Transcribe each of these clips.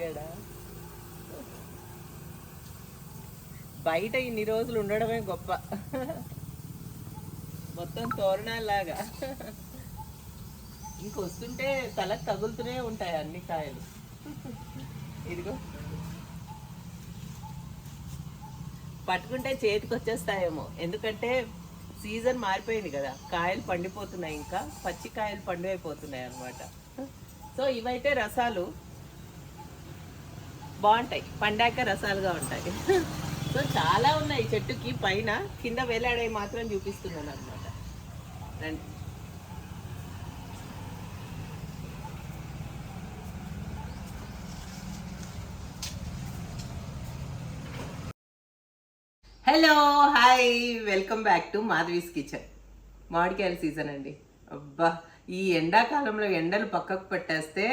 ఇక్కడ బయట ఇన్ని రోజులు ఉండడమే గొప్ప. మొత్తం తోరణాలాగా ఇంకొస్తుంటే తలకు తగులుతూనే ఉంటాయి అన్ని కాయలు. ఇదిగో. పట్టుకుంటే చేతికి వచ్చేస్తాయేమో. ఎందుకంటే సీజన్ మారిపోయింది కదా. కాయలు పండిపోతున్నాయి ఇంకా. పచ్చి కాయలు పండు అయిపోతున్నాయి అనమాట సో ఇవైతే రసాలు. బాగుంటాయి. పండాక రసాలుగా ఉంటాయి. సో చాలా ఉన్నాయి చెట్టుకి. పైన కింద వేలాడే మాత్రం చూపిస్తున్నాను అనమాట రండి. Hello hi welcome back to Madhavi's kitchen మామిడికాయల season అండి. అబ్బా ఈ ఎండాకాలంలో ఎండలు పక్కకు పెట్టేస్తే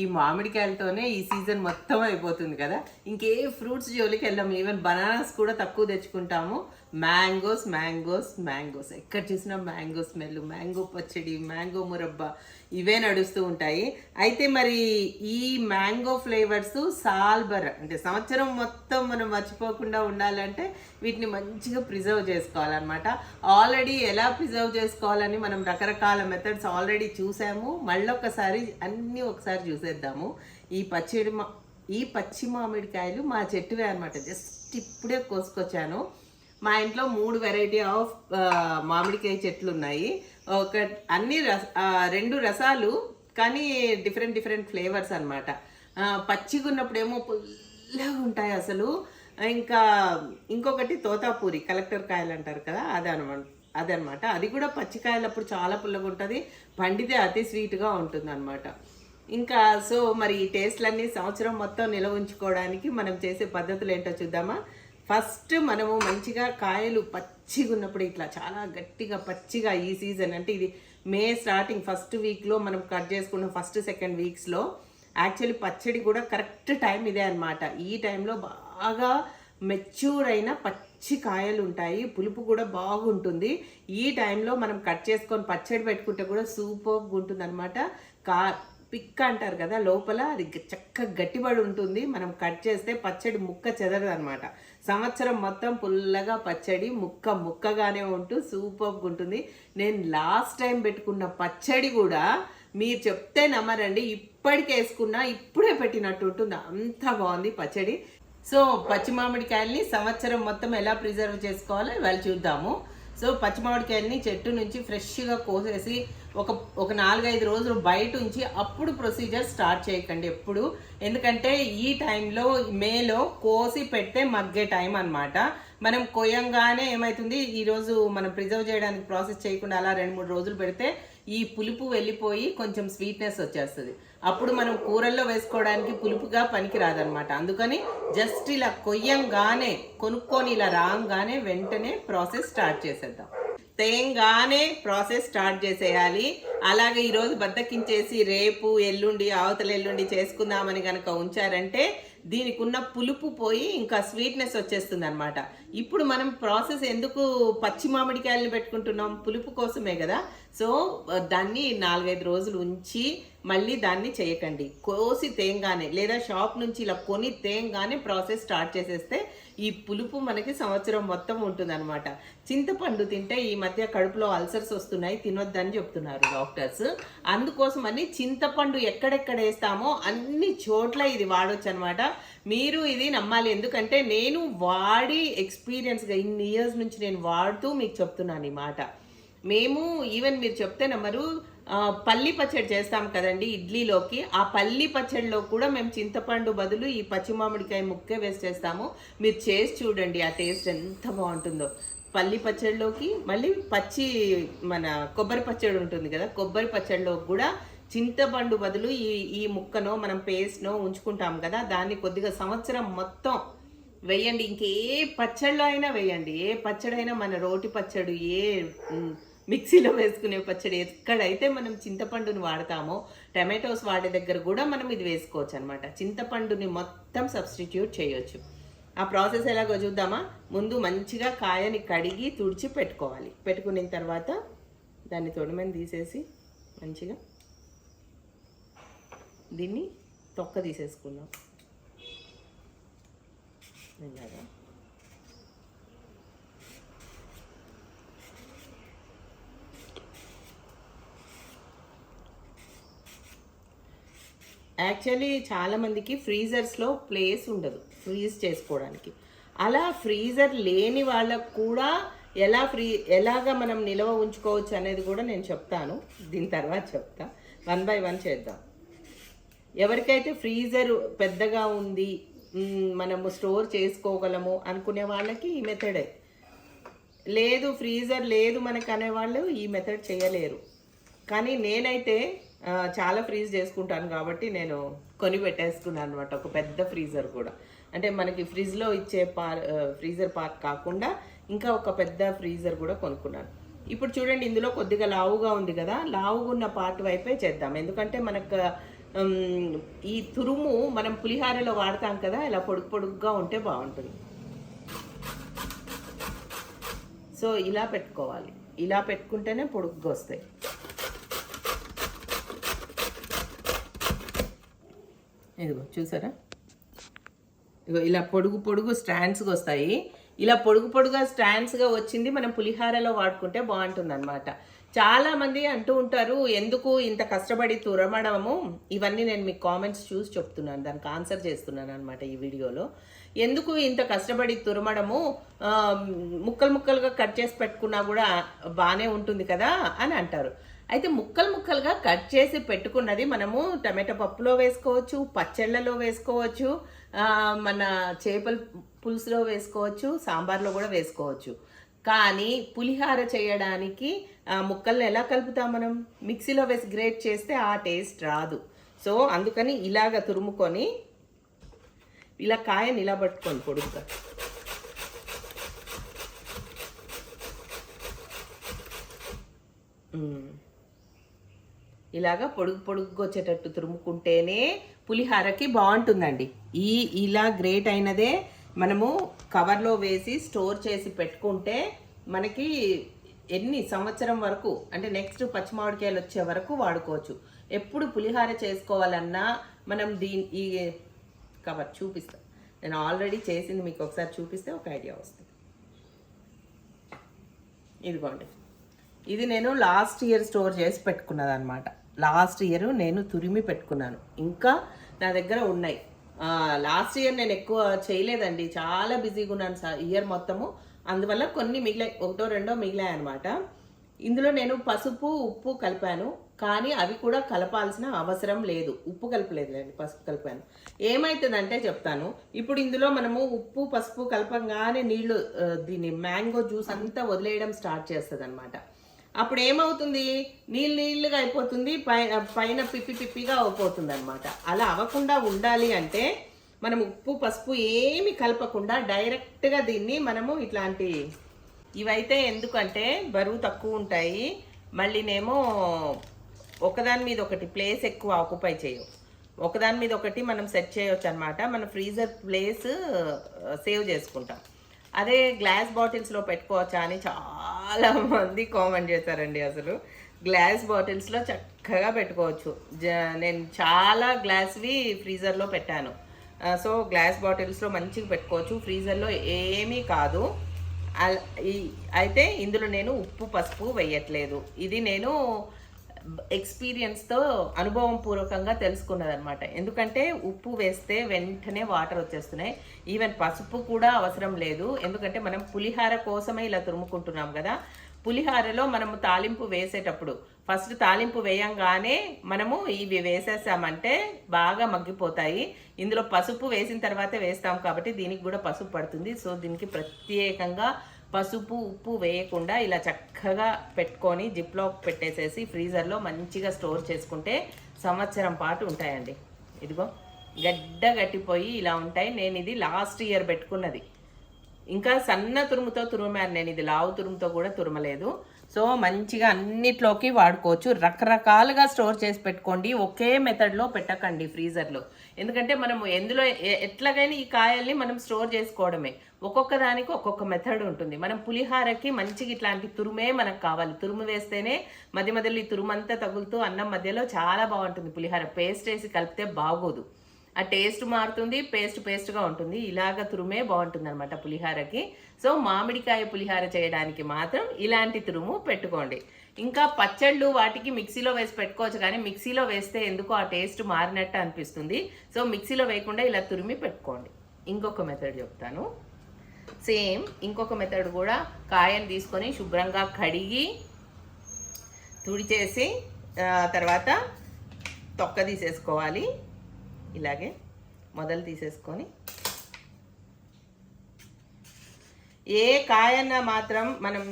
ఈ మామిడికాయలతోనే ఈ సీజన్ మొత్తం అయిపోతుంది కదా. ఇంకే ఫ్రూట్స్ జోలికి వెళ్ళాము ఈవెన్ బనానాస్ కూడా తక్కువ తెచ్చుకుంటాము. మ్యాంగోస్ మ్యాంగోస్ మ్యాంగోస్ ఎక్కడ చూసినా మ్యాంగో స్మెల్ మ్యాంగో పచ్చడి మ్యాంగో మురబ్బా ఇవే నడుస్తూ ఉంటాయి. అయితే మరి ఈ మ్యాంగో ఫ్లేవర్స్ సాల్బర్ అంటే సంవత్సరం మొత్తం మనం మర్చిపోకుండా ఉండాలంటే వీటిని మంచిగా ప్రిజర్వ్ చేసుకోవాలన్నమాట. ఆల్రెడీ ఎలా ప్రిజర్వ్ చేసుకోవాలని మనం రకరకాల మెథడ్స్ ఆల్రెడీ చూసాము. మళ్ళొకసారి అన్నీ ఒకసారి చూసేద్దాము. ఈ పచ్చిడి మా ఈ పచ్చి మామిడికాయలు మా చెట్టువే అనమాట జస్ట్ ఇప్పుడే కోసుకొచ్చాను. మా ఇంట్లో మూడు వెరైటీ ఆఫ్ మామిడికాయ చెట్లు ఉన్నాయి. ఒక అన్ని రస రెండు రసాలు కానీ డిఫరెంట్ డిఫరెంట్ ఫ్లేవర్స్ అనమాట పచ్చిగా ఉన్నప్పుడేమో పుల్లగా ఉంటాయి అసలు. ఇంకా ఇంకొకటి తోతాపూరి కలెక్టర్ కాయలు అంటారు కదా అదనమాట అదనమాట. అది కూడా పచ్చికాయలప్పుడు చాలా పుల్లగా ఉంటుంది పండితే అతి స్వీట్గా ఉంటుంది అనమాట ఇంకా సో మరి ఈ టేస్ట్లన్నీ సంవత్సరం మొత్తం నిల్వ ఉంచుకోవడానికి మనం చేసే పద్ధతులు ఏంటో చూద్దామా? ఫస్ట్ మనము మంచిగా కాయలు పచ్చిగా ఉన్నప్పుడు ఇట్లా చాలా గట్టిగా పచ్చిగా ఈ సీజన్ అంటే ఇది మే స్టార్టింగ్ ఫస్ట్ వీక్లో మనం కట్ చేసుకున్న ఫస్ట్ సెకండ్ వీక్స్లో యాక్చువల్లీ పచ్చడి కూడా కరెక్ట్ టైం ఇదే అన్నమాట. ఈ టైంలో బాగా మెచ్యూర్ అయిన పచ్చి కాయలు ఉంటాయి. పులుపు కూడా బాగుంటుంది. ఈ టైంలో మనం కట్ చేసుకొని పచ్చడి పెట్టుకుంటే కూడా సూపర్గా ఉంటుంది అనమాట కా పిక్ అంటారు కదా లోపల అది చక్కగా గట్టిబడి ఉంటుంది. మనం కట్ చేస్తే పచ్చడి ముక్క చెదరదు అనమాట సంవత్సరం మొత్తం పుల్లగా పచ్చడి ముక్క ముక్కగానే ఉంటూ సూపర్గా ఉంటుంది. నేను లాస్ట్ టైం పెట్టుకున్న పచ్చడి కూడా మీరు చెప్తే నమ్మరండి. ఇప్పటికే వేసుకున్నా ఇప్పుడే పెట్టినట్టు ఉంటుంది. అంత బాగుంది పచ్చడి. సో పచ్చి మామిడికాయల్ని సంవత్సరం మొత్తం ఎలా ప్రిజర్వ్ చేసుకోవాలో ఇవాళ చూద్దాము. సో పచ్చి మామిడికాయల్ని చెట్టు నుంచి ఫ్రెష్గా కోసేసి ఒక ఒక నాలుగైదు రోజులు బయట ఉంచి అప్పుడు ప్రొసీజర్ స్టార్ట్ చేయకండి ఎప్పుడు. ఎందుకంటే ఈ టైంలో మేలో కోసి పెడితే మగ్గే టైం అనమాట మనం కొయ్యంగానే ఏమవుతుంది ఈరోజు మనం ప్రిజర్వ్ చేయడానికి ప్రాసెస్ చేయకుండా అలా రెండు మూడు రోజులు పెడితే ఈ పులుపు వెళ్ళిపోయి కొంచెం స్వీట్నెస్ వచ్చేస్తుంది. అప్పుడు మనం కూరల్లో వేసుకోవడానికి పులుపుగా పనికిరాదనమాట అందుకని జస్ట్ ఇలా కొయ్యంగానే కొనుక్కొని ఇలా రాగానే వెంటనే ప్రాసెస్ స్టార్ట్ చేసేద్దాం. తేంగానే ప్రాసెస్ స్టార్ట్ చేసేయాలి. అలాగే ఈరోజు బద్దకించేసి రేపు ఎల్లుండి అవతల ఎల్లుండి చేసుకుందామని కనుక ఉంచారంటే దీనికి ఉన్న పులుపు పోయి ఇంకా స్వీట్నెస్ వచ్చేస్తుంది అనమాట ఇప్పుడు మనం ప్రాసెస్ ఎందుకు పచ్చి మామిడికాయలను పెట్టుకుంటున్నాం? పులుపు కోసమే కదా. సో దాన్ని నాలుగైదు రోజులు ఉంచి మళ్ళీ దాన్ని చేయకండి. కోసి తేంగానే లేదా షాప్ నుంచి ఇలా కొని తేంగానే ప్రాసెస్ స్టార్ట్ చేసేస్తే ఈ పులుపు మనకి సంవత్సరం మొత్తం ఉంటుంది అనమాట చింతపండు తింటే ఈ మధ్య కడుపులో అల్సర్స్ వస్తున్నాయి తినొద్దని చెప్తున్నారు డాక్టర్స్. అందుకోసమని చింతపండు ఎక్కడెక్కడ వేస్తామో అన్ని చోట్ల ఇది వాడొచ్చు అనమాట మీరు ఇది నమ్మాలి ఎందుకంటే నేను వాడి ఎక్స్పీరియన్స్గా ఇన్ని ఇయర్స్ నుంచి నేను వాడుతూ మీకు చెప్తున్నాను ఈ మాట. మేము ఈవెన్ మీరు చెప్తే నమ్మరు పల్లి పచ్చడి చేస్తాం కదండి ఇడ్లీలోకి. ఆ పల్లి పచ్చడిలో కూడా మేము చింతపండు బదులు ఈ పచ్చి మామిడికాయ ముక్కే వేసి చేస్తాము. మీరు చేసి చూడండి ఆ టేస్ట్ ఎంత బాగుంటుందో. పల్లి పచ్చడిలోకి మళ్ళీ పచ్చి మన కొబ్బరి పచ్చడి ఉంటుంది కదా కొబ్బరి పచ్చడిలో కూడా చింతపండు బదులు ఈ ఈ ముక్కనో మనం పేస్ట్నో ఉంచుకుంటాం కదా దాన్ని కొద్దిగా సంవత్సరం మొత్తం వేయండి. ఇంకే పచ్చళ్ళు అయినా వేయండి. ఏ పచ్చడైనా మన రోటి పచ్చడి ఏ మిక్సీలో వేసుకునే పచ్చడి ఎక్కడైతే మనం చింతపండుని వాడతామో టమాటోస్ వాడే దగ్గర కూడా మనం ఇది వేసుకోవచ్చు అనమాట చింతపండుని మొత్తం సబ్స్టిట్యూట్ చేయొచ్చు. ఆ ప్రాసెస్ ఎలాగో చూద్దామా? ముందు మంచిగా కాయని కడిగి తుడిచి పెట్టుకోవాలి. పెట్టుకున్న తర్వాత దాన్ని తొడిమని తీసేసి మంచిగా దీన్ని తొక్క తీసేసుకుందాం. ఇలాగా యాక్చువల్లీ చాలామందికి ఫ్రీజర్స్లో ప్లేస్ ఉండదు ఫ్రీజ్ చేసుకోవడానికి. అలా ఫ్రీజర్ లేని వాళ్ళకు కూడా ఎలా ఫ్రీ ఎలాగ మనం నిల్వ ఉంచుకోవచ్చు అనేది కూడా నేను చెప్తాను. దీని తర్వాత చెప్తా. వన్ బై వన్ చేద్దాం. ఎవరికైతే ఫ్రీజర్ పెద్దగా ఉంది మనము స్టోర్ చేసుకోగలము అనుకునే వాళ్ళకి ఈ మెథడే లేదు ఫ్రీజర్ లేదు మనకు అనేవాళ్ళు ఈ మెథడ్ చేయలేరు. కానీ నేనైతే చాలా ఫ్రీజ్ చేసుకుంటాను కాబట్టి నేను కొని పెట్టేసుకున్నాను అనమాట ఒక పెద్ద ఫ్రీజర్ కూడా. అంటే మనకి ఫ్రిడ్జ్లో ఇచ్చే పార్ ఫ్రీజర్ పార్క్ కాకుండా ఇంకా ఒక పెద్ద ఫ్రీజర్ కూడా కొనుక్కున్నాను. ఇప్పుడు చూడండి ఇందులో కొద్దిగా లావుగా ఉంది కదా లావుగా ఉన్న పార్ట్ వైపే చేద్దాం. ఎందుకంటే మనకు ఈ తురుము మనం పులిహారలో వాడతాం కదా ఇలా పొడుగు పొడుగ్గా ఉంటే బాగుంటుంది. సో ఇలా పెట్టుకోవాలి. ఇలా పెట్టుకుంటేనే పొడుగ్గా వస్తాయి. ఇదిగో చూసారా? ఇగో ఇలా పొడుగు పొడుగు స్టాండ్స్గా వస్తాయి. ఇలా పొడుగు పొడుగా స్టాండ్స్గా వచ్చింది మనం పులిహారలో వాడుకుంటే బాగుంటుంది అనమాట చాలామంది అంటూ ఉంటారు ఎందుకు ఇంత కష్టపడి తురమడము? ఇవన్నీ నేను మీకు కామెంట్స్ చూసి చెప్తున్నాను దానికి ఆన్సర్ చేస్తున్నాను అనమాట ఈ వీడియోలో. ఎందుకు ఇంత కష్టపడి తురమడము? ముక్కలు ముక్కలుగా కట్ చేసి పెట్టుకున్నా కూడా బాగానే ఉంటుంది కదా? అని అంటారు. అయితే ముక్కలు ముక్కలుగా కట్ చేసి పెట్టుకున్నది మనము టమాటో పప్పులో వేసుకోవచ్చు పచ్చళ్ళలో వేసుకోవచ్చు మన చేపల పులుసులో వేసుకోవచ్చు సాంబార్లో కూడా వేసుకోవచ్చు. కానీ పులిహార చేయడానికి ముక్కల్ని ఎలా కలుపుతాం మనం? మిక్సీలో వేసి గ్రేట్ చేస్తే ఆ టేస్ట్ రాదు. సో అందుకని ఇలాగ తురుముకొని ఇలా కాయ నిలబట్టుకొని పొడుగ్గా. Mm. ఇలాగా పొడుగు పొడుగు వచ్చేటట్టు తురుముకుంటేనే పులిహారకి బాగుంటుందండి. ఈ ఇలా గ్రేట్ అయినదే మనము కవర్లో వేసి స్టోర్ చేసి పెట్టుకుంటే మనకి ఎన్ని సంవత్సరం వరకు అంటే నెక్స్ట్ పచ్చిమామిడికాయలు వచ్చే వరకు వాడుకోవచ్చు. ఎప్పుడు పులిహార చేసుకోవాలన్నా మనం దీని ఈ కవర్ చూపిస్తా. నేను ఆల్రెడీ చేసింది మీకు ఒకసారి చూపిస్తే ఒక ఐడియా వస్తుంది. ఇదిగోండి ఇది నేను లాస్ట్ ఇయర్ స్టోర్ చేసి పెట్టుకున్నది అనమాట లాస్ట్ ఇయర్ నేను తురిమి పెట్టుకున్నాను. ఇంకా నా దగ్గర ఉన్నాయి. లాస్ట్ ఇయర్ నేను ఎక్కువ చేయలేదండి. చాలా బిజీగా ఉన్నాను సార్ ఇయర్ మొత్తము. అందువల్ల కొన్ని మిగిలాయి ఒకటో రెండో మిగిలాయి అనమాట ఇందులో నేను పసుపు ఉప్పు కలిపాను. కానీ అవి కూడా కలపాల్సిన అవసరం లేదు. ఉప్పు కలపలేదులేండి పసుపు కలిపాను. ఏమవుతుందంటే చెప్తాను. ఇప్పుడు ఇందులో మనము ఉప్పు పసుపు కలపంగానే నీళ్ళు దీన్ని మ్యాంగో జ్యూస్ అంతా వదిలేయడం స్టార్ట్ చేస్తుంది అనమాట అప్పుడు ఏమవుతుంది నీళ్ళు నీళ్ళుగా అయిపోతుంది పైన పైన పిప్పి పిప్పిగా అయిపోతుంది అనమాట అలా అవ్వకుండా ఉండాలి అంటే మనం ఉప్పు పసుపు ఏమి కలపకుండా డైరెక్ట్గా దీన్ని మనము ఇట్లాంటి ఇవైతే ఎందుకంటే బరువు తక్కువ ఉంటాయి. మళ్ళీనేమో ఒకదాని మీద ఒకటి ప్లేస్ ఎక్కువ ఆక్యుపై చేయవు. ఒకదాని మీద ఒకటి మనం సెట్ చేయొచ్చు అనమాట మన ఫ్రీజర్ ప్లేస్ సేవ్ చేసుకుంటాం. అదే గ్లాస్ బాటిల్స్లో పెట్టుకోవచ్చా అని చాలా మంది కామెంట్ చేశారండి అసలు. గ్లాస్ బాటిల్స్లో చక్కగా పెట్టుకోవచ్చు. జ- నేను చాలా గ్లాస్వి ఫ్రీజర్లో పెట్టాను. సో గ్లాస్ బాటిల్స్లో మంచిగా పెట్టుకోవచ్చు. ఫ్రీజర్లో ఏమీ కాదు. అయితే ఇందులో నేను ఉప్పు పసుపు వేయట్లేదు. ఇది నేను ఎక్స్పీరియన్స్తో అనుభవం పూర్వకంగా తెలుసుకున్నది అనమాట ఎందుకంటే ఉప్పు వేస్తే వెంటనే వాటర్ వచ్చేస్తున్నాయి. ఈవెన్ పసుపు కూడా అవసరం లేదు. ఎందుకంటే మనం పులిహార కోసమే ఇలా తురుముకుంటున్నాం కదా. పులిహారలో మనము తాలింపు వేసేటప్పుడు ఫస్ట్ తాలింపు వేయంగానే మనము ఇవి వేసేసామంటే బాగా మగ్గిపోతాయి. ఇందులో పసుపు వేసిన తర్వాతే వేస్తాం కాబట్టి దీనికి కూడా పసుపు పడుతుంది. సో దీనికి ప్రత్యేకంగా పసుపు ఉప్పు వేయకుండా ఇలా చక్కగా పెట్టుకొని జిప్లో పెట్టేసేసి ఫ్రీజర్లో మంచిగా స్టోర్ చేసుకుంటే సంవత్సరం పాటు ఉంటాయండి. ఇదిగో గడ్డ గట్టిపోయి ఇలా ఉంటాయి. నేను ఇది లాస్ట్ ఇయర్ పెట్టుకున్నది. ఇంకా సన్న తురుముతో తురుమాను. నేను ఇది లావు తురుముతో కూడా తురమలేదు. సో మంచిగా అన్నిట్లోకి వాడుకోవచ్చు. రకరకాలుగా స్టోర్ చేసి పెట్టుకోండి. ఒకే మెథడ్లో పెట్టకండి ఫ్రీజర్లో ఎందుకంటే మనము ఎందులో ఎ- ఎట్లాగైనా ఈ కాయల్ని మనం స్టోర్ చేసుకోవడమే. ఒక్కొక్క దానికి ఒక్కొక్క మెథడ్ ఉంటుంది. మనం పులిహారకి మంచిగా ఇట్లాంటి తురుమే మనకు కావాలి. తురుము వేస్తేనే మధ్య మధ్యలో ఈ తురుమంతా తగులుతూ అన్నం మధ్యలో చాలా బాగుంటుంది పులిహార. పేస్ట్ వేసి కలిపితే బాగోదు. ఆ టేస్ట్ మారుతుంది పేస్ట్ పేస్ట్గా ఉంటుంది. ఇలాగ తురుమే బాగుంటుంది అనమాట పులిహారకి. సో మామిడికాయ పులిహార చేయడానికి మాత్రం ఇలాంటి తురుము పెట్టుకోండి. ఇంకా పచ్చళ్ళు వాటికి మిక్సీలో వేసి పెట్టుకోవచ్చు కానీ మిక్సీలో వేస్తే ఎందుకో ఆ టేస్ట్ మారినట్టు అనిపిస్తుంది. సో మిక్సీలో వేయకుండా ఇలా తురిమి పెట్టుకోండి. ఇంకొక మెథడ్ చెప్తాను. సేమ్ ఇంకొక మెథడ్ కూడా కాయను తీసుకొని శుభ్రంగా కడిగి తుడిచేసి తర్వాత తొక్క తీసేసుకోవాలి. ఇలాగే మొదలు తీసేసుకొని ఏ కాయన్న మాత్రం మనం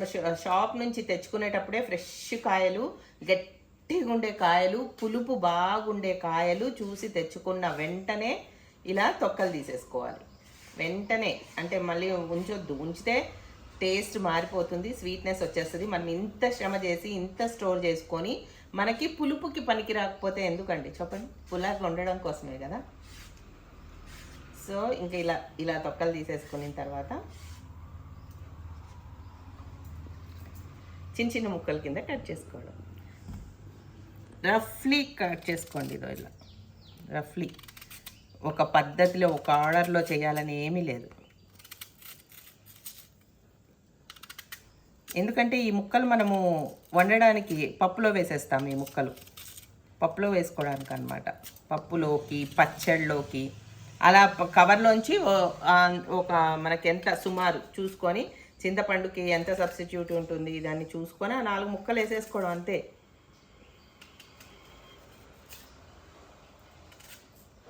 షాప్ నుంచి తెచ్చుకునేటప్పుడే ఫ్రెష్ కాయలు గట్టిగా ఉండే కాయలు పులుపు బాగుండే కాయలు చూసి తెచ్చుకున్న వెంటనే ఇలా తొక్కలు తీసేసుకోవాలి. వెంటనే అంటే మళ్ళీ ఉంచొద్దు. ఉంచితే టేస్ట్ మారిపోతుంది స్వీట్నెస్ వచ్చేస్తుంది. మనం ఇంత శ్రమ చేసి ఇంత స్టోర్ చేసుకొని మనకి పులుపుకి పనికి రాకపోతే ఎందుకండి? చెప్పండి. పులాగా ఉండడం కోసమే కదా? సో ఇంకా ఇలా ఇలా తొక్కలు తీసేసుకున్న తర్వాత చిన్న చిన్న ముక్కల కింద కట్ చేసుకోవడం. రఫ్లీ కట్ చేసుకోండి ఇదో ఇలా. రఫ్లీ. ఒక పద్ధతిలో ఒక ఆర్డర్లో చేయాలని ఏమీ లేదు. ఎందుకంటే ఈ ముక్కలు మనము వండడానికి పప్పులో వేసేస్తాం ఈ ముక్కలు. పప్పులో వేసుకోవడానికి అనమాట పప్పులోకి పచ్చళ్ళలోకి అలా కవర్లోంచి ఒక మనకి ఎంత సుమారు చూసుకొని చింతపండుకి ఎంత సబ్స్టిట్యూట్ ఉంటుంది దాన్ని చూసుకొని ఆ నాలుగు ముక్కలు వేసేసుకోవడం అంతే.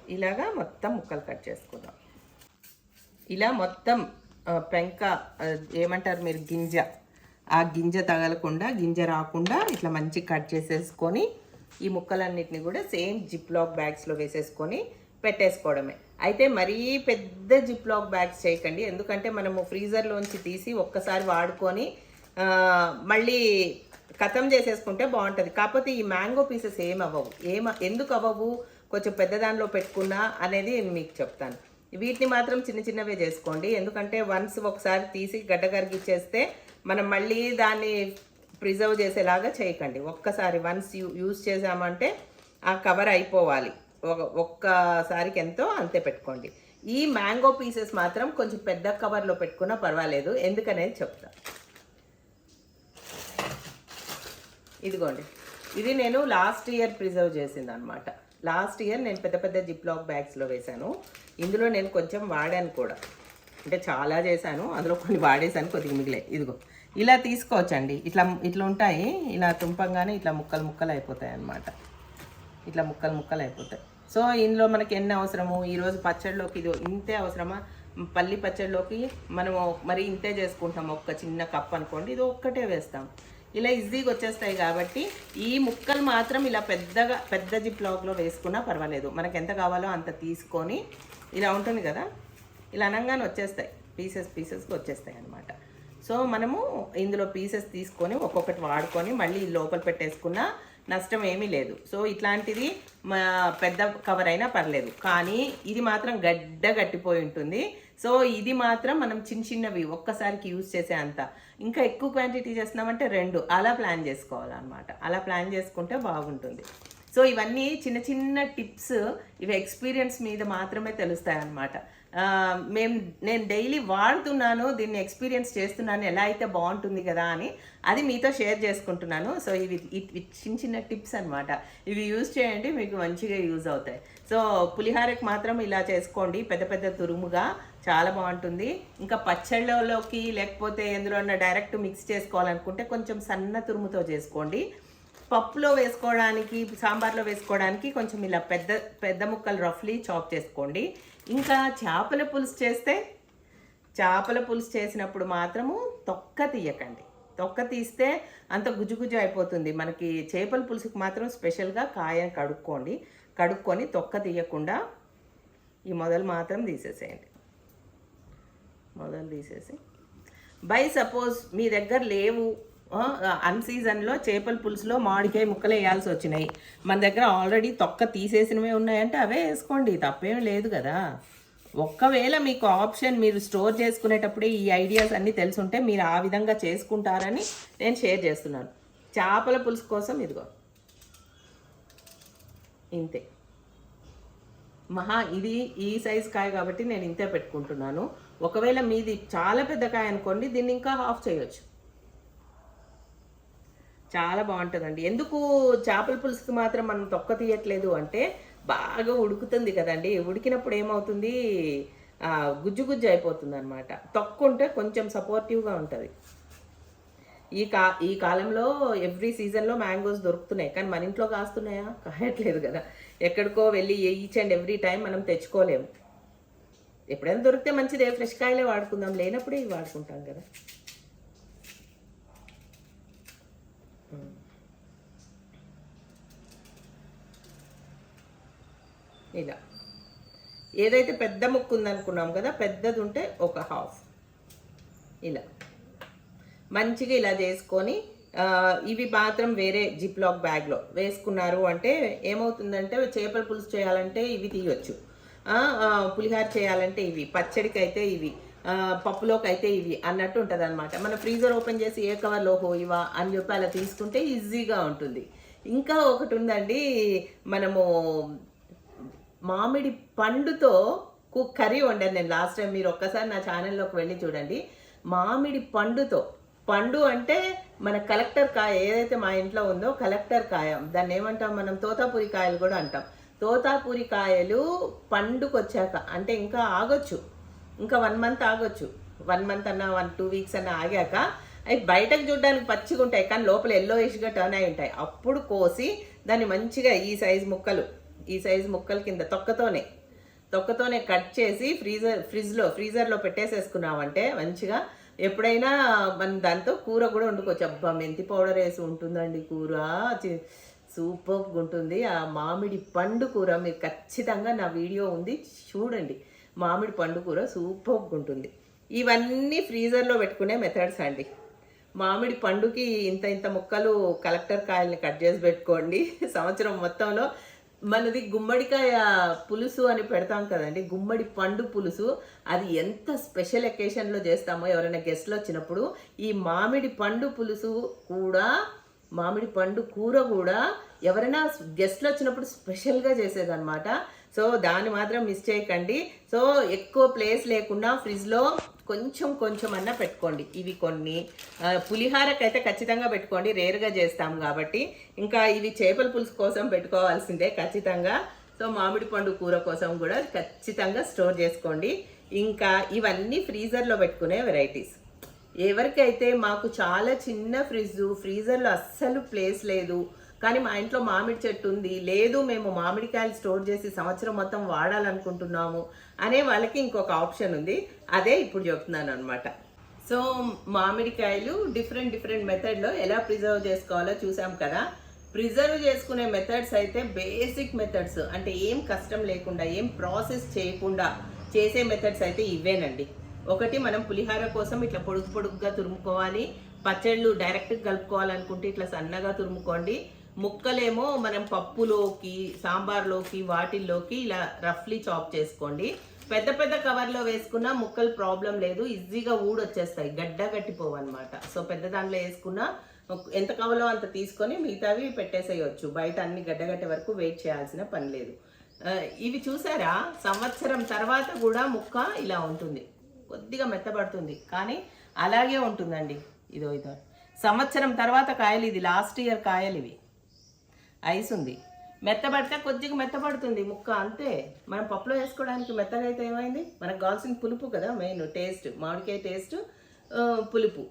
ఇలాగా మొత్తం ముక్కలు కట్ చేసుకుందాం. ఇలా మొత్తం పెంక ఏమంటారు మీరు గింజ. ఆ గింజ తగలకుండా గింజ రాకుండా ఇట్లా మంచి కట్ చేసేసుకొని ఈ ముక్కలన్నిటిని కూడా సేమ్ జిప్ లాక్ బ్యాగ్స్లో వేసేసుకొని పెట్టేసుకోవడమే. అయితే మరీ పెద్ద జిప్ లాక్ బ్యాగ్స్ చేయకండి. ఎందుకంటే మనము ఫ్రీజర్లోంచి తీసి ఒక్కసారి వాడుకొని మళ్ళీ కథం చేసేసుకుంటే బాగుంటుంది. కాకపోతే ఈ మ్యాంగో పీసెస్ ఏం అవ్వవు ఏం ఎందుకు అవ్వవు? కొంచెం పెద్ద దానిలో పెట్టుకున్నా అనేది నేను మీకు చెప్తాను. వీటిని మాత్రం చిన్న చిన్నవే చేసుకోండి. ఎందుకంటే వన్స్ ఒకసారి తీసి గడ్డ కరిగిచ్చేస్తే మనం మళ్ళీ దాన్ని ప్రిజర్వ్ చేసేలాగా చేయకండి. ఒక్కసారి వన్స్ యూ యూజ్ చేసామంటే ఆ కవర్ అయిపోవాలి. ఒక ఒక్కసారికి ఎంతో అంతే పెట్టుకోండి. ఈ మ్యాంగో పీసెస్ మాత్రం కొంచెం పెద్ద కవర్లో పెట్టుకున్నా పర్వాలేదు. ఎందుకనేది చెప్తా. ఇదిగోండి. ఇది నేను లాస్ట్ ఇయర్ ప్రిజర్వ్ చేసింది అనమాట లాస్ట్ ఇయర్ నేను పెద్ద పెద్ద జిప్ లాక్ బ్యాగ్స్లో వేశాను. ఇందులో నేను కొంచెం వాడాను కూడా. అంటే చాలా చేశాను. అందులో కొన్ని వాడేసాను కొద్దిగా మిగిలే. ఇదిగో ఇలా తీసుకోవచ్చండి. ఇట్లా ఇట్లా ఉంటాయి. ఇలా తుంపంగానే ఇట్లా ముక్కలు ముక్కలు అయిపోతాయి అన్నమాట. ఇట్లా ముక్కలు ముక్కలు అయిపోతాయి. సో ఇందులో మనకి ఎన్ని అవసరము? ఈరోజు పచ్చడిలోకి ఇది ఇంతే అవసరమా? పల్లి పచ్చడిలోకి మనము మరి ఇంతే చేసుకుంటాం. ఒక్క చిన్న కప్ అనుకోండి ఇది ఒక్కటే వేస్తాం. ఇలా ఈజీగా వచ్చేస్తాయి కాబట్టి ఈ ముక్కలు మాత్రం ఇలా పెద్దగా పెద్ద జిప్ లాక్లో వేసుకున్నా పర్వాలేదు. మనకు ఎంత కావాలో అంత తీసుకొని ఇలా ఉంటుంది కదా? ఇలా అనగానే వచ్చేస్తాయి. పీసెస్ పీసెస్కి వచ్చేస్తాయి అన్నమాట. సో మనము ఇందులో పీసెస్ తీసుకొని ఒక్కొక్కటి వాడుకొని మళ్ళీ లోపల పెట్టేసుకున్న నష్టం ఏమీ లేదు. సో ఇట్లాంటిది మా పెద్ద కవర్ అయినా పర్లేదు. కానీ ఇది మాత్రం గడ్డ గట్టిపోయి ఉంటుంది. సో ఇది మాత్రం మనం చిన్న చిన్నవి ఒక్కసారికి యూజ్ చేసే అంత. ఇంకా ఎక్కువ క్వాంటిటీ చేస్తున్నామంటే రెండు. అలా ప్లాన్ చేసుకోవాలన్నమాట. అలా ప్లాన్ చేసుకుంటే బాగుంటుంది. సో ఇవన్నీ చిన్న చిన్న టిప్స్ ఇవి ఎక్స్పీరియన్స్ మీద మాత్రమే తెలుస్తాయి అన్నమాట మేము మేం నేను డైలీ వాడుతున్నాను దీన్ని ఎక్స్పీరియన్స్ చేస్తున్నాను ఎలా అయితే బాగుంటుంది కదా అని అది మీతో షేర్ చేసుకుంటున్నాను. సో ఇవి ఇవి చిన్న చిన్న టిప్స్ అనమాట ఇవి యూజ్ చేయండి మీకు మంచిగా యూజ్ అవుతాయి. సో పులిహారకి మాత్రం ఇలా చేసుకోండి. పెద్ద పెద్ద తురుముగా చాలా బాగుంటుంది. ఇంకా పచ్చళ్ళలోకి లేకపోతే ఎందులో డైరెక్ట్ మిక్స్ చేసుకోవాలనుకుంటే కొంచెం సన్న తురుముతో చేసుకోండి. పప్పులో వేసుకోవడానికి సాంబార్లో వేసుకోవడానికి కొంచెం ఇలా పెద్ద పెద్ద ముక్కలు రఫ్లీ చాప్ చేసుకోండి. ఇంకా చేపల పులుసు చేస్తే చేపల పులుసు చేసినప్పుడు మాత్రము తొక్క తీయకండి. తొక్క తీస్తే అంత గుజుగుజు అయిపోతుంది. మనకి చేపల పులుసుకి మాత్రం స్పెషల్గా కాయని కడుక్కోండి. కడుక్కొని తొక్క తీయకుండా ఈ మొదలు మాత్రం తీసేసేయండి. మొదలు తీసేసి బై సపోజ్ మీ దగ్గర లేవు అన్ సీజన్లో చేపల పులుసులో మామిడికాయ ముక్కలు వేయాల్సి వచ్చినాయి. మన దగ్గర ఆల్రెడీ తొక్క తీసేసినవే ఉన్నాయంటే అవే వేసుకోండి తప్పేం లేదు కదా. ఒక్కవేళ మీకు ఆప్షన్ మీరు స్టోర్ చేసుకునేటప్పుడే ఈ ఐడియాస్ అన్నీ తెలుసుంటే మీరు ఆ విధంగా చేసుకుంటారని నేను షేర్ చేస్తున్నాను. చేపల పులుసు కోసం ఇదిగో. ఇంతే. మహా ఇది ఈ సైజ్ కాయ కాబట్టి నేను ఇంతే పెట్టుకుంటున్నాను. ఒకవేళ మీది చాలా పెద్ద కాయ అనుకోండి దీన్ని ఇంకా హాఫ్ చేయొచ్చు. చాలా బాగుంటుందండి. ఎందుకు చేపల పులుసుకి మాత్రం మనం తొక్క తీయట్లేదు అంటే బాగా ఉడుకుతుంది కదండి. ఉడికినప్పుడు ఏమవుతుంది? గుజ్జు గుజ్జు అయిపోతుంది అనమాట తొక్క ఉంటే కొంచెం సపోర్టివ్గా ఉంటుంది. ఈ కా ఈ కాలంలో ఎవ్రీ సీజన్లో మ్యాంగోస్ దొరుకుతున్నాయి. కానీ మన ఇంట్లో కాస్తున్నాయా? కాయట్లేదు కదా. ఎక్కడికో వెళ్ళి ఈచ్ అండ్ ఎవ్రీ టైం మనం తెచ్చుకోలేము. ఎప్పుడైనా దొరికితే మంచిదే. ఫ్రెష్ కాయలే వాడుకుందాం. లేనప్పుడే ఇవి వాడుకుంటాం కదా. ఇలా. ఏదైతే పెద్ద ముక్కు ఉందనుకున్నాం కదా పెద్దది ఉంటే ఒక హాఫ్. ఇలా. మంచిగా ఇలా చేసుకొని ఇవి మాత్రం వేరే జిప్ లాక్ బ్యాగ్లో వేసుకున్నారు అంటే ఏమవుతుందంటే చేపల పులుసు చేయాలంటే ఇవి తీయొచ్చు. పులిహార చేయాలంటే ఇవి పచ్చడికి అయితే ఇవి పప్పులోకి అయితే ఇవి అన్నట్టు ఉంటుంది అనమాట మన ఫ్రీజర్ ఓపెన్ చేసి ఏ కవర్లో హో ఇవా అని చెప్పి అలా తీసుకుంటే ఈజీగా ఉంటుంది. ఇంకా ఒకటి ఉందండి మనము మామిడి పండుతో కర్రీ వండాను నేను లాస్ట్ టైం మీరు ఒక్కసారి నా ఛానల్లోకి వెళ్ళి చూడండి. మామిడి పండుతో. పండు అంటే మన కలెక్టర్ కాయ ఏదైతే మా ఇంట్లో ఉందో కలెక్టర్ కాయ. దాన్ని ఏమంటాం మనం? తోతాపూరి కాయలు కూడా అంటాం. తోతాపూరి కాయలు పండుకొచ్చాక అంటే ఇంకా ఆగొచ్చు. ఇంకా వన్ మంత్ ఆగొచ్చు. వన్ మంత్ అన్న వన్ టూ వీక్స్ అన్న ఆగాక అవి బయటకు చూడడానికి పచ్చిగా ఉంటాయి కానీ లోపల ఎల్లోయిష్గా టర్న్ అయి ఉంటాయి. అప్పుడు కోసి దాన్ని మంచిగా ఈ సైజ్ ముక్కలు ఈ సైజు ముక్కల కింద తొక్కతోనే తొక్కతోనే కట్ చేసి ఫ్రీజర్ ఫ్రిడ్జ్లో ఫ్రీజర్లో పెట్టేసేసుకున్నామంటే మంచిగా ఎప్పుడైనా మనం దాంతో కూర కూడా వండుకోవచ్చు. అబ్బా మెంతి పౌడర్ వేసి ఉంటుందండి కూర. చి- సూపర్గా ఉంటుంది. ఆ మామిడి పండు కూర మీరు ఖచ్చితంగా నా వీడియో ఉంది. చూడండి మామిడి పండు కూర సూపర్గా ఉంటుంది. ఇవన్నీ ఫ్రీజర్లో పెట్టుకునే మెథడ్స్ అండి. మామిడి పండుకి ఇంత ఇంత ముక్కలు కలెక్టర్ కాయల్ని కట్ చేసి పెట్టుకోండి. సంవత్సరం మొత్తంలో మనది గుమ్మడికాయ పులుసు అని పెడతాం కదండి గుమ్మడి పండు పులుసు. అది ఎంత స్పెషల్ ఎకేషన్లో చేస్తామో ఎవరైనా గెస్ట్లు వచ్చినప్పుడు ఈ మామిడి పండు పులుసు కూడా మామిడి పండు కూర కూడా ఎవరైనా గెస్ట్లు వచ్చినప్పుడు స్పెషల్గా చేసేదన్నమాట. సో దాన్ని మాత్రం మిస్ చేయకండి. సో ఎక్కువ ప్లేస్ లేకుండా ఫ్రిడ్జ్లో కొంచెం కొంచెం అన్నా పెట్టుకోండి. ఇవి కొన్ని ఆ, పులిహారకైతే ఖచ్చితంగా పెట్టుకోండి. రేరుగా చేస్తాం కాబట్టి. ఇంకా ఇవి చేపల పులుసు కోసం పెట్టుకోవాల్సిందే ఖచ్చితంగా. సో మామిడి పండు కూర కోసం కూడా ఖచ్చితంగా స్టోర్ చేసుకోండి. ఇంకా ఇవన్నీ ఫ్రీజర్లో పెట్టుకునే వెరైటీస్. ఎవరికైతే మాకు చాలా చిన్న ఫ్రిడ్జ్ ఫ్రీజర్లో అస్సలు ప్లేస్ లేదు కానీ మా ఇంట్లో మామిడి చెట్టు ఉంది. లేదు మేము మామిడికాయలు స్టోర్ చేసి సంవత్సరం మొత్తం వాడాలనుకుంటున్నాము అనే వాళ్ళకి ఇంకొక ఆప్షన్ ఉంది. అదే ఇప్పుడు చెప్తున్నాను అనమాట సో మామిడికాయలు డిఫరెంట్ డిఫరెంట్ మెథడ్లో ఎలా ప్రిజర్వ్ చేసుకోవాలో చూసాం కదా. ప్రిజర్వ్ చేసుకునే మెథడ్స్ అయితే బేసిక్ మెథడ్స్. అంటే ఏం కష్టం లేకుండా ఏం ప్రాసెస్ చేయకుండా చేసే మెథడ్స్ అయితే ఇవేనండి. ఒకటి మనం పులిహార కోసం ఇట్లా పొడుగు పొడుగుగా తురుముకోవాలి. పచ్చళ్ళు డైరెక్ట్గా కలుపుకోవాలనుకుంటే ఇట్లా సన్నగా తురుముకోండి. ముక్కలేమో మనం పప్పులోకి సాంబార్లోకి వాటిల్లోకి ఇలా రఫ్లీ చాప్ చేసుకోండి. పెద్ద పెద్ద కవర్లో వేసుకున్న ముక్కలు ప్రాబ్లం లేదు. ఈజీగా ఊడొచ్చేస్తాయి. గడ్డ గట్టిపోవన్నమాట. అనమాట సో పెద్ద దాంట్లో వేసుకున్న ఎంత కావాలో అంత తీసుకొని మిగతావి పెట్టేసేయచ్చు. బయట అన్ని గడ్డగట్టే వరకు వెయిట్ చేయాల్సిన పని లేదు. ఇవి చూసారా? సంవత్సరం తర్వాత కూడా ముక్క ఇలా ఉంటుంది. కొద్దిగా మెత్తబడుతుంది. కానీ అలాగే ఉంటుందండి. ఇదో ఇదో. సంవత్సరం తర్వాత కాయలు ఇది. లాస్ట్ ఇయర్ కాయలు ఇవి. ఐస్ ఉంది మెత్తబడితే కొద్దిగా మెత్తబడుతుంది ముక్క అంతే. మనం పప్పులో వేసుకోవడానికి మెత్తగా అయితే ఏమైంది? మనకు కావాల్సిన పులుపు కదా మెయిన్ టేస్ట్ మామిడికాయ టేస్ట్ పులుపు.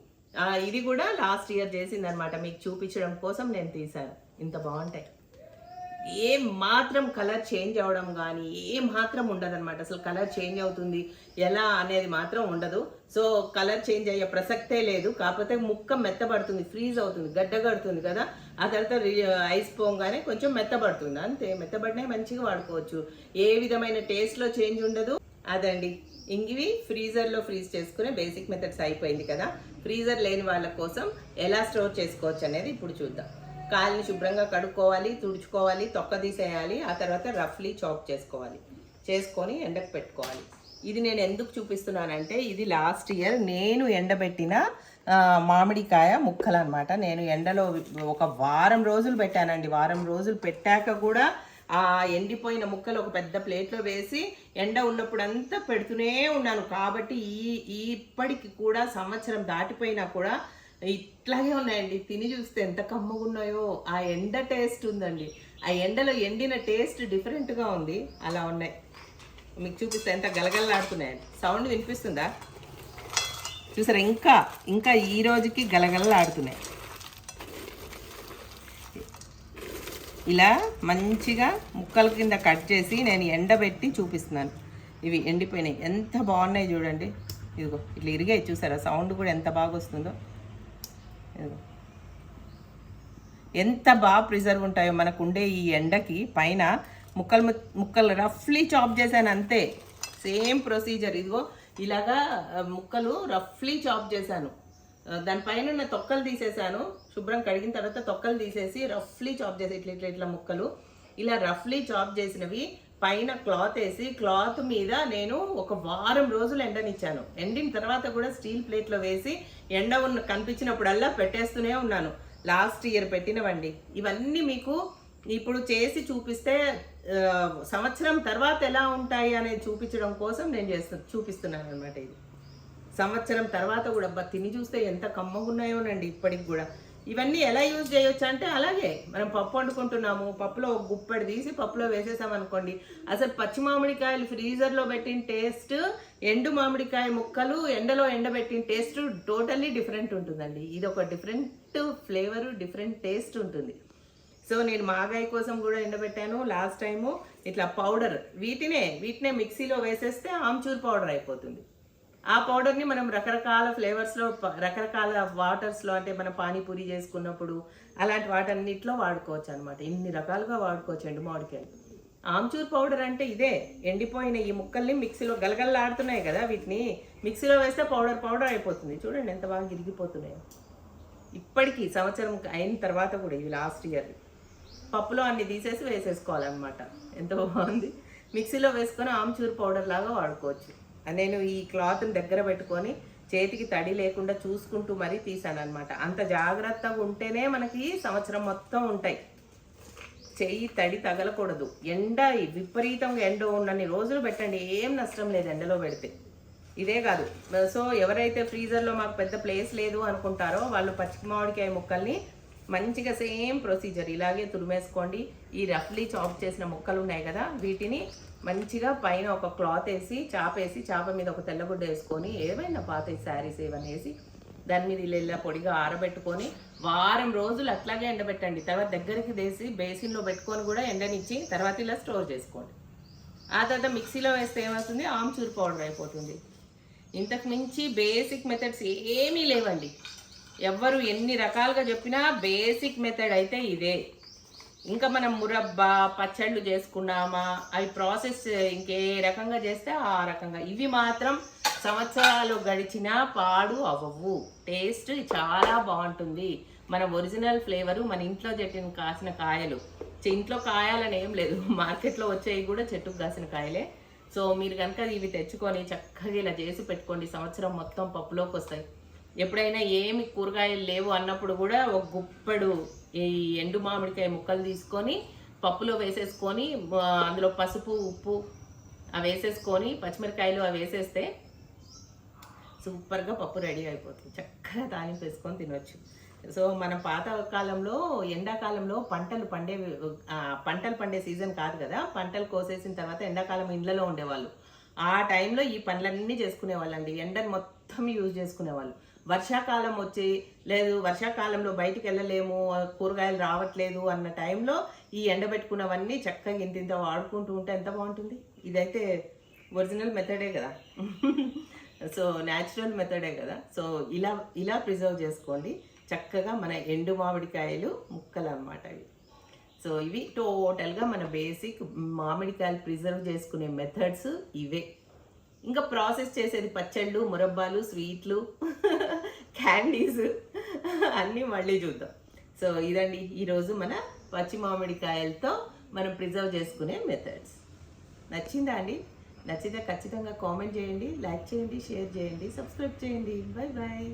ఇది కూడా లాస్ట్ ఇయర్ చేసిందనమాట మీకు చూపించడం కోసం నేను తీశాను. ఇంత బాగుంటాయి. ఏం మాత్రం కలర్ చేంజ్ అవడం కానీ ఏం మాత్రం ఉండదన్నమాట. అసలు కలర్ చేంజ్ అవుతుంది ఎలా అనేది మాత్రం ఉండదు. సో కలర్ చేంజ్ అయ్యే ప్రసక్తే లేదు. కాకపోతే ముక్క మెత్తబడుతుంది ఫ్రీజ్ అవుతుంది గడ్డ కడుతుంది కదా. ఆ తర్వాత ఐస్ పోగానే కొంచెం మెత్తబడుతుంది. అంతే మెత్తబడినే మంచిగా వాడుకోవచ్చు. ఏ విధమైన టేస్ట్లో చేంజ్ ఉండదు. అదండి. ఇంగివి ఫ్రీజర్లో ఫ్రీజ్ చేసుకునే బేసిక్ మెథడ్స్ అయిపోయింది కదా. ఫ్రీజర్ లేని వాళ్ళ కోసం ఎలా స్టోర్ చేసుకోవచ్చు అనేది ఇప్పుడు చూద్దాం. కాళ్ళని శుభ్రంగా కడుక్కోవాలి తుడుచుకోవాలి తొక్క తీసేయాలి ఆ తర్వాత రఫ్లీ చాప్ చేసుకోవాలి. చేసుకొని ఎండకు పెట్టుకోవాలి. ఇది నేను ఎందుకు చూపిస్తున్నానంటే ఇది లాస్ట్ ఇయర్ నేను ఎండబెట్టిన మామిడికాయ ముక్కలు అనమాట నేను ఎండలో ఒక వారం రోజులు పెట్టానండి. వారం రోజులు పెట్టాక కూడా ఆ ఎండిపోయిన ముక్కలు ఒక పెద్ద ప్లేట్లో వేసి ఎండ ఉన్నప్పుడు అంతా పెడుతూనే ఉన్నాను. కాబట్టి ఈ ఇప్పటికి కూడా సంవత్సరం దాటిపోయినా కూడా ఇట్లాగే ఉన్నాయండి. తిని చూస్తే ఎంత కమ్మగున్నాయో ఆ ఎండ టేస్ట్ ఉందండి. ఆ ఎండలో ఎండిన టేస్ట్ డిఫరెంట్గా ఉంది. అలా ఉన్నాయి. మీకు చూపిస్తే ఎంత గలగలలాడుతున్నాయండి. సౌండ్ వినిపిస్తుందా? చూసారా ఇంకా ఇంకా ఈ రోజుకి గలగలలాడుతున్నాయి. ఇలా మంచిగా ముక్కల కింద కట్ చేసి నేను ఎండబెట్టి చూపిస్తున్నాను. ఇవి ఎండిపోయినాయి. ఎంత బాగున్నాయి చూడండి. ఇదిగో ఇట్లా ఇరిగాయి చూసారా? సౌండ్ కూడా ఎంత బాగా వస్తుందో. ఎంత బాగా ప్రిజర్వ్ ఉంటాయో మనకు ఉండే ఈ ఎండకి పైన ముక్కలు ముక్కలు రఫ్లీ చాప్ చేశాను అంతే. సేమ్ ప్రొసీజర్ ఇదిగో ఇలాగా ముక్కలు రఫ్లీ చాప్ చేశాను. దానిపైన ఉన్న తొక్కలు తీసేసాను శుభ్రం కడిగిన తర్వాత తొక్కలు తీసేసి రఫ్లీ చాప్ చేసి ఇట్లా ఇట్లా ఇట్లా ముక్కలు. ఇలా రఫ్లీ చాప్ చేసినవి పైన క్లాత్ వేసి క్లాత్ మీద నేను ఒక వారం రోజులు ఎండనిచ్చాను. ఎండిన తర్వాత కూడా స్టీల్ ప్లేట్లో వేసి ఎండ ఉన్న కనిపించినప్పుడల్లా పెట్టేస్తూనే ఉన్నాను. లాస్ట్ ఇయర్ పెట్టినవండి. ఇవన్నీ మీకు ఇప్పుడు చేసి చూపిస్తే సంవత్సరం తర్వాత ఎలా ఉంటాయి అనేది చూపించడం కోసం నేను చేస్తు చూపిస్తున్నాను అనమాట ఇది. సంవత్సరం తర్వాత కూడా అబ్బా తిని చూస్తే ఎంత కమ్మగున్నాయోనండి ఇప్పటికి కూడా. ఇవన్నీ ఎలా యూజ్ చేయొచ్చు అంటే అలాగే మనం పప్పు వండుకుంటున్నాము పప్పులో ఒక గుప్పెడు తీసి పప్పులో వేసేసాం అనుకోండి. అసలు పచ్చి మామిడికాయలు ఫ్రీజర్లో పెట్టిన టేస్ట్ ఎండు మామిడికాయ ముక్కలు ఎండలో ఎండబెట్టిన టేస్ట్ టోటల్లీ డిఫరెంట్ ఉంటుందండి. ఇది ఒక డిఫరెంట్ ఫ్లేవర్ డిఫరెంట్ టేస్ట్ ఉంటుంది. సో నేను మాగాయ కోసం కూడా ఎండబెట్టాను లాస్ట్ టైము. ఇట్లా పౌడర్ వీటినే వీటినే మిక్సీలో వేసేస్తే ఆమ్చూర్ పౌడర్ అయిపోతుంది. ఆ పౌడర్ని మనం రకరకాల ఫ్లేవర్స్లో రకరకాల వాటర్స్లో అంటే మనం పానీపూరి చేసుకున్నప్పుడు అలాంటి వాటన్నిటిలో వాడుకోవచ్చు అనమాట ఇన్ని రకాలుగా వాడుకోవచ్చు ఎండు మామిడికాయలు. ఆమ్చూర్ పౌడర్ అంటే ఇదే ఎండిపోయిన ఈ ముక్కల్ని మిక్సీలో గలగలలాడుతున్నాయి కదా వీటిని. మిక్సీలో వేస్తే పౌడర్ పౌడర్ అయిపోతుంది. చూడండి ఎంత బాగా గిరిగిపోతున్నాయో ఇప్పటికీ సంవత్సరం అయిన తర్వాత కూడా ఇది లాస్ట్ ఇయర్. పప్పులో అన్ని తీసేసి వేసేసుకోవాలన్నమాట. ఎంత బాగుంది. మిక్సీలో వేసుకొని ఆమ్చూర్ పౌడర్ లాగా వాడుకోవచ్చు. నేను ఈ క్లాత్ని దగ్గర పెట్టుకొని చేతికి తడి లేకుండా చూసుకుంటూ మరీ తీసాను అనమాట అంత జాగ్రత్తగా ఉంటేనే మనకి సంవత్సరం మొత్తం ఉంటాయి. చెయ్యి తడి తగలకూడదు. ఎండ విపరీతంగా ఎండ ఉన్నన్ని రోజులు పెట్టండి. ఏం నష్టం లేదు ఎండలో పెడితే. ఇదే కాదు. సో ఎవరైతే ఫ్రీజర్లో మాకు పెద్ద ప్లేస్ లేదు అనుకుంటారో వాళ్ళు పచ్చి మామిడికాయ ముక్కల్ని మంచిగా సేమ్ ప్రొసీజర్ ఇలాగే తురిమేసుకోండి. ఈ రఫ్లీ చాప్ చేసిన ముక్కలు ఉన్నాయి కదా వీటిని మంచిగా పైన ఒక క్లాత్ వేసి చాపేసి చాప మీద ఒక తెల్లగుడ్డ వేసుకొని ఏమైనా పాత శారీస్ ఏమైనా వేసి దాని మీద ఇల్లెల్లా ఇలా పొడిగా ఆరబెట్టుకొని వారం రోజులు అట్లాగే ఎండబెట్టండి. తర్వాత దగ్గరికి తీసి బేసిన్లో పెట్టుకొని కూడా ఎండనిచ్చి తర్వాత ఇలా స్టోర్ చేసుకోండి. ఆ తర్వాత మిక్సీలో వేస్తే ఏమవుతుంది? ఆమ్చూర్ పౌడర్ అయిపోతుంది. ఇంతకు మించి బేసిక్ మెథడ్స్ ఏమీ లేవండి. ఎవ్వరు ఎన్ని రకాలుగా చెప్పినా బేసిక్ మెథడ్ అయితే ఇదే. ఇంకా మనం మురబ్బా పచ్చళ్ళు చేసుకున్నామా అవి ప్రాసెస్ ఇంకే రకంగా చేస్తే ఆ రకంగా. ఇవి మాత్రం సంవత్సరాలు గడిచినా పాడు అవ్వవు. టేస్ట్ చాలా బాగుంటుంది. మన ఒరిజినల్ ఫ్లేవరు మన ఇంట్లో చెట్టిన కాసిన కాయలు. ఇంట్లో కాయాలని ఏం లేదు. మార్కెట్లో వచ్చేవి కూడా చెట్టుకు కాసిన కాయలే. సో మీరు కనుక ఇవి తెచ్చుకొని చక్కగా ఇలా చేసి పెట్టుకోండి. సంవత్సరం మొత్తం పప్పులోకి వస్తాయి. ఎప్పుడైనా ఏమి కూరగాయలు లేవు అన్నప్పుడు కూడా ఒక గుప్పెడు ఈ ఎండు మామిడికాయ ముక్కలు తీసుకొని పప్పులో వేసేసుకొని అందులో పసుపు ఉప్పు అవి వేసేసుకొని పచ్చిమిరకాయలు అవి వేసేస్తే సూపర్గా పప్పు రెడీ అయిపోతుంది. చక్కగా తాలింపు వేసుకొని తినొచ్చు. సో మన పాత కాలంలో ఎండాకాలంలో పంటలు పండే పంటలు పండే సీజన్ కాదు కదా. పంటలు కోసేసిన తర్వాత ఎండాకాలం ఇండ్లలో ఉండేవాళ్ళు. ఆ టైంలో ఈ పనులన్నీ చేసుకునేవాళ్ళండి. ఎండను మొత్తం యూజ్ చేసుకునేవాళ్ళు. వర్షాకాలం వచ్చి లేదు వర్షాకాలంలో బయటికి వెళ్ళలేము కూరగాయలు రావట్లేదు అన్న టైంలో ఈ ఎండబెట్టుకున్నవన్నీ చక్కగా ఇంత ఇంత వాడుకుంటూ ఉంటే ఎంత బాగుంటుంది? ఇదైతే ఒరిజినల్ మెథడే కదా. సో న్యాచురల్ మెథడే కదా. సో ఇలా ఇలా ప్రిజర్వ్ చేసుకోండి. చక్కగా మన ఎండు మామిడికాయలు ముక్కలు అన్నమాట ఇవి. సో ఇవి టోటల్గా మన బేసిక్ మామిడికాయలు ప్రిజర్వ్ చేసుకునే మెథడ్స్ ఇవే. ఇంకా ప్రాసెస్ చేసేది పచ్చళ్ళు మురబ్బాలు స్వీట్లు క్యాండీస్ అన్నీ మళ్ళీ చూద్దాం. సో ఇదండి ఈరోజు మన పచ్చి మామిడికాయలతో మనం ప్రిజర్వ్ చేసుకునే మెథడ్స్ నచ్చిందా అండి? నచ్చితే ఖచ్చితంగా కామెంట్ చేయండి లైక్ చేయండి షేర్ చేయండి సబ్స్క్రైబ్ చేయండి. Bye bye